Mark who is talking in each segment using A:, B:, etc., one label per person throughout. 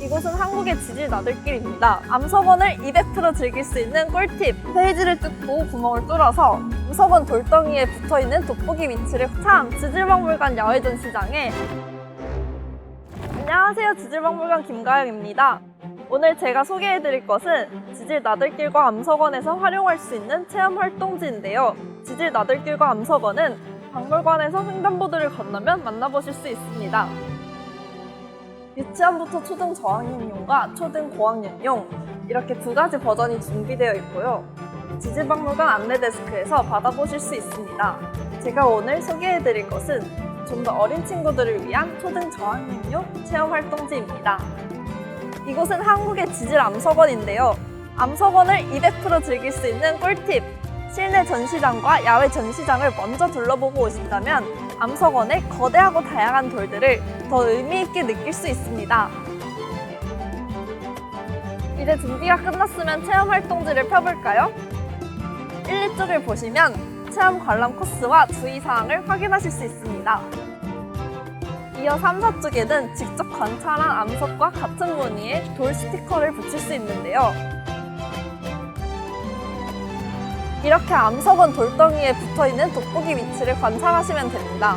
A: 이곳은 한국의 지질 나들길입니다. 암석원을 200% 즐길 수 있는 꿀팁! 페이지를 뜯고 구멍을 뚫어서 암석원 돌덩이에 붙어있는 돋보기 위치를 참! 지질박물관 야외 전 시장에 안녕하세요. 지질박물관 김가영입니다. 오늘 제가 소개해드릴 것은 지질 나들길과 암석원에서 활용할 수 있는 체험 활동지인데요. 지질 나들길과 암석원은 박물관에서 횡단보도를 건너면 만나보실 수 있습니다. 유치원부터 초등 저학년용과 초등 고학년용 이렇게 두 가지 버전이 준비되어 있고요. 지질박물관 안내 데스크에서 받아보실 수 있습니다. 제가 오늘 소개해드릴 것은 좀 더 어린 친구들을 위한 초등 저학년용 체험 활동지입니다. 이곳은 한국의 지질 암석원인데요. 암석원을 200% 즐길 수 있는 꿀팁! 실내 전시장과 야외 전시장을 먼저 둘러보고 오신다면 암석원의 거대하고 다양한 돌들을 더 의미 있게 느낄 수 있습니다. 이제 준비가 끝났으면 체험 활동지를 펴볼까요? 1, 2쪽을 보시면 체험 관람 코스와 주의사항을 확인하실 수 있습니다. 이어 3, 4쪽에는 직접 관찰한 암석과 같은 무늬의 돌 스티커를 붙일 수 있는데요. 이렇게 암석원 돌덩이에 붙어 있는 돋보기 위치를 관찰하시면 됩니다.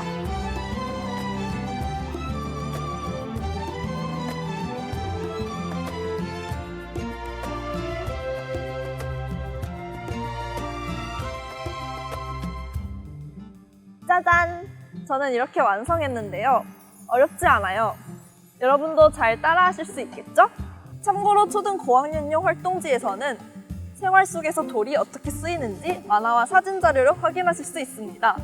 A: 짜잔! 저는 이렇게 완성했는데요. 어렵지 않아요. 여러분도 잘 따라 하실 수 있겠죠? 참고로 초등 고학년용 활동지에서는 생활 속에서 돌이 어떻게 쓰이는지 만화와 사진 자료로 확인하실 수 있습니다.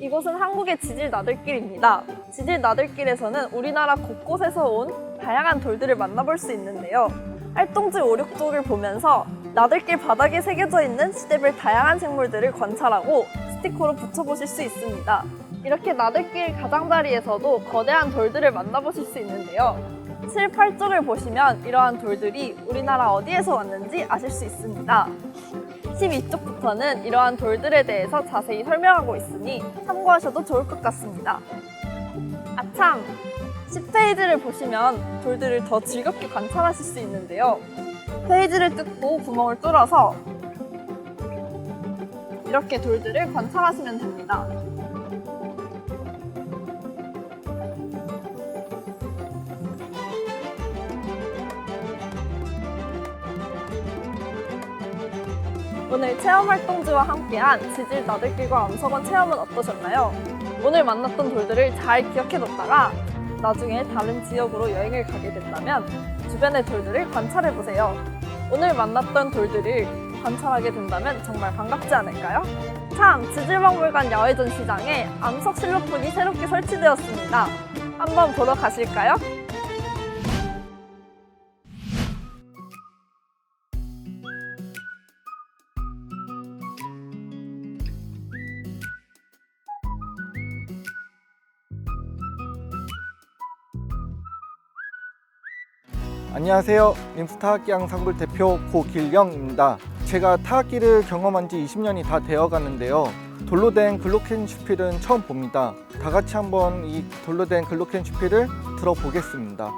A: 이곳은 한국의 지질 나들길입니다. 지질 나들길에서는 우리나라 곳곳에서 온 다양한 돌들을 만나볼 수 있는데요. 활동지 5, 6쪽을 보면서 나들길 바닥에 새겨져 있는 시대별 다양한 생물들을 관찰하고 스티커로 붙여보실 수 있습니다. 이렇게 나들길 가장자리에서도 거대한 돌들을 만나보실 수 있는데요. 7, 8쪽을 보시면 이러한 돌들이 우리나라 어디에서 왔는지 아실 수 있습니다. 12쪽부터는 이러한 돌들에 대해서 자세히 설명하고 있으니 참고하셔도 좋을 것 같습니다. 아참! 10페이지를 보시면 돌들을 더 즐겁게 관찰하실 수 있는데요. 페이지를 뜯고 구멍을 뚫어서 이렇게 돌들을 관찰하시면 됩니다. 오늘 체험 활동지와 함께한 지질 나들길과 암석원 체험은 어떠셨나요? 오늘 만났던 돌들을 잘 기억해 뒀다가 나중에 다른 지역으로 여행을 가게 된다면 주변의 돌들을 관찰해 보세요. 오늘 만났던 돌들을 관찰하게 된다면 정말 반갑지 않을까요? 참, 지질박물관 야외 전 시장에 암석 실로폰이 새롭게 설치되었습니다. 한번 보러 가실까요?
B: 안녕하세요. 림스 타악기양 상굴 대표 고길영입니다. 제가 타악기를 경험한 지 20년이 다 되어 가는데요. 돌로 된 글로켄 슈필은 처음 봅니다. 다 같이 한번 이 돌로 된 글로켄 슈필을 들어보겠습니다.